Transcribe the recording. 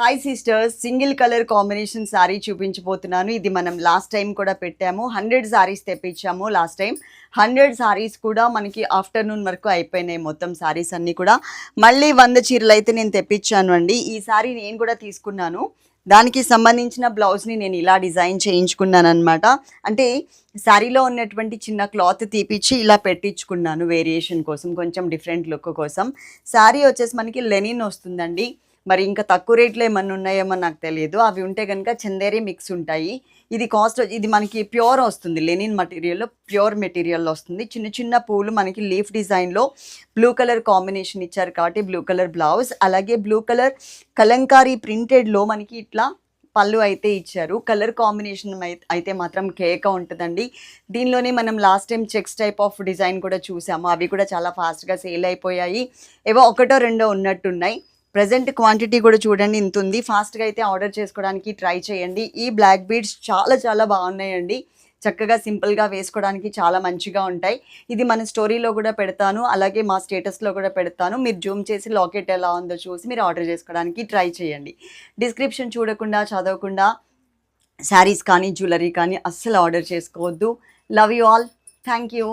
Hi sisters single colour combination sari చూపించబోతున్నాను. ఇది మనం లాస్ట్ టైం కూడా పెట్టాము. హండ్రెడ్ శారీస్ తెప్పించాము లాస్ట్ టైం హండ్రెడ్ శారీస్ కూడా మనకి ఆఫ్టర్నూన్ వరకు అయిపోయినాయి మొత్తం శారీస్ అన్నీ కూడా. మళ్ళీ వంద చీరలు అయితే నేను తెప్పించాను అండి. ఈ శారీ నేను కూడా తీసుకున్నాను. దానికి సంబంధించిన బ్లౌజ్ని నేను ఇలా డిజైన్ చేయించుకున్నాను అనమాట అంటే శారీలో ఉన్నటువంటి చిన్న క్లాత్ తీపిచ్చి ఇలా పెట్టించుకున్నాను వేరియేషన్ కోసం కొంచెం డిఫరెంట్ లుక్ కోసం. శారీ వచ్చేసి మనకి లెనిన్ వస్తుందండి. మరి ఇంకా తక్కువ రేట్లో ఏమన్నా ఉన్నాయేమో నాకు తెలియదు. అవి ఉంటే కనుక చందేరి మిక్స్ ఉంటాయి. ఇది కాస్ట్ ఇది మనకి ప్యూర్ వస్తుంది. లెనిన్ మటీరియల్లో ప్యూర్ మెటీరియల్లో వస్తుంది. చిన్న చిన్న పూలు మనకి లీఫ్ డిజైన్లో బ్లూ కలర్ కాంబినేషన్ ఇచ్చారు కాబట్టి బ్లూ కలర్ బ్లౌజ్. అలాగే బ్లూ కలర్ కలంకారీ ప్రింటెడ్లో మనకి ఇట్లా పళ్ళు అయితే ఇచ్చారు. కలర్ కాంబినేషన్ అయితే మాత్రం కేక ఉంటుందండి. దీనిలోనే మనం last time checks type of design కూడా చూసాము. అవి కూడా చాలా ఫాస్ట్గా సేల్ అయిపోయాయి. ఏవో ఒకటో రెండో ఉన్నట్టున్నాయి. ప్రజెంట్ క్వాంటిటీ కూడా చూడండి ఇంత ఉంది. ఫాస్ట్గా అయితే ఆర్డర్ చేసుకోవడానికి ట్రై చేయండి. ఈ బ్లాక్ బీడ్స్ చాలా చాలా బాగున్నాయండి. చక్కగా సింపుల్గా వేసుకోవడానికి చాలా మంచిగా ఉంటాయి. ఇది మన స్టోరీలో కూడా పెడతాను. అలాగే మా స్టేటస్లో కూడా పెడతాను. మీరు జూమ్ చేసి లాకెట్ ఎలా ఉందో చూసి మీరు ఆర్డర్ చేసుకోవడానికి ట్రై చేయండి. డిస్క్రిప్షన్ చూడకుండా చదవకుండా శారీస్ కానీ జ్యువెలరీ కానీ అస్సలు ఆర్డర్ చేసుకోవద్దు. Love you all thank you